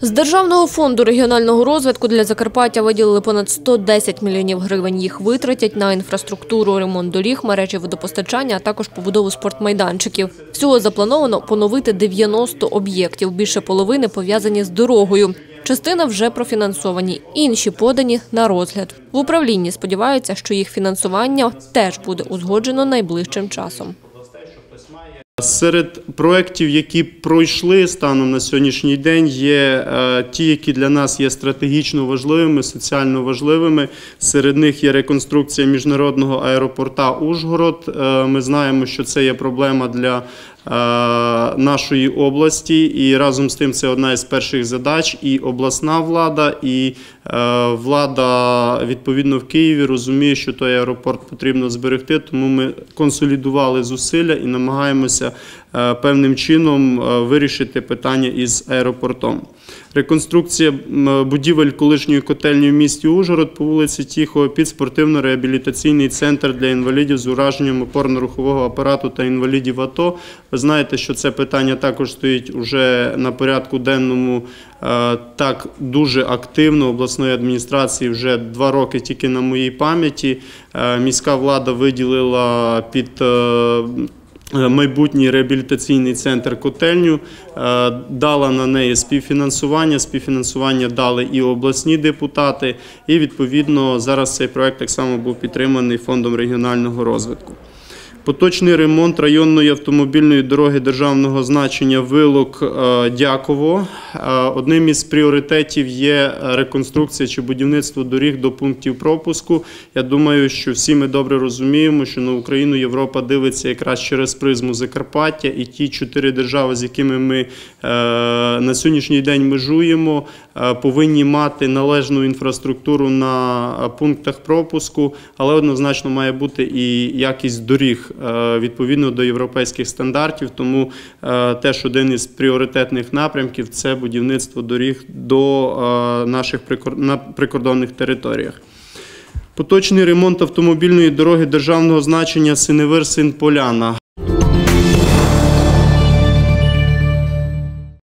З Державного фонду регіонального розвитку для Закарпаття виділили понад 110 мільйонів гривень. Їх витратять на інфраструктуру, ремонт доріг, мережі водопостачання, а також побудову спортмайданчиків. Всього заплановано поновити 90 об'єктів. Більше половини пов'язані з дорогою. Частина вже профінансовані, інші подані на розгляд. В управлінні сподіваються, що їх фінансування теж буде узгоджено найближчим часом. Серед проєктів, які пройшли станом на сьогоднішній день, є е, ті, які для нас є стратегічно важливими, соціально важливими. Серед них є реконструкція міжнародного аеропорта Ужгород. Е, Ми знаємо, що це є проблема для нашої області, і разом з тим це одна із перших задач. І обласна влада, і е, влада відповідно в Києві розуміє, що той аеропорт потрібно зберегти, тому ми консолідували зусилля і намагаємося е, певним чином е, вирішити питання із аеропортом. Реконструкція будівель колишньої котельні в місті Ужгород по вулиці Тіхого під спортивно-реабілітаційний центр для інвалідів з ураженням опорно-рухового апарату та інвалідів АТО. Ви знаєте, що це питання також стоїть уже на порядку денному е, так дуже активно обласної адміністрації вже два роки тільки на моїй пам'яті. Е, Міська влада виділила під е, майбутній реабілітаційний центр котельню, дала на неї співфінансування. Співфінансування дали і обласні депутати, і відповідно зараз цей проект так само був підтриманий фондом регіонального розвитку. Поточний ремонт районної автомобільної дороги державного значення Вилок е, Дяково. Е, Одним із пріоритетів є реконструкція чи будівництво доріг до пунктів пропуску. Я думаю, що всі ми добре розуміємо, що на Україну Європа дивиться якраз через призму Закарпаття, і ті чотири держави, з якими ми е, на сьогоднішній день межуємо, повинні мати належну інфраструктуру на е, пунктах пропуску, але однозначно має бути і якість доріг е, відповідно до європейських стандартів. Тому е, теж один із пріоритетних напрямків це будівництво доріг до е, наших на прикордонних територіях. Поточний ремонт автомобільної дороги державного значення Синевир Син Поляна.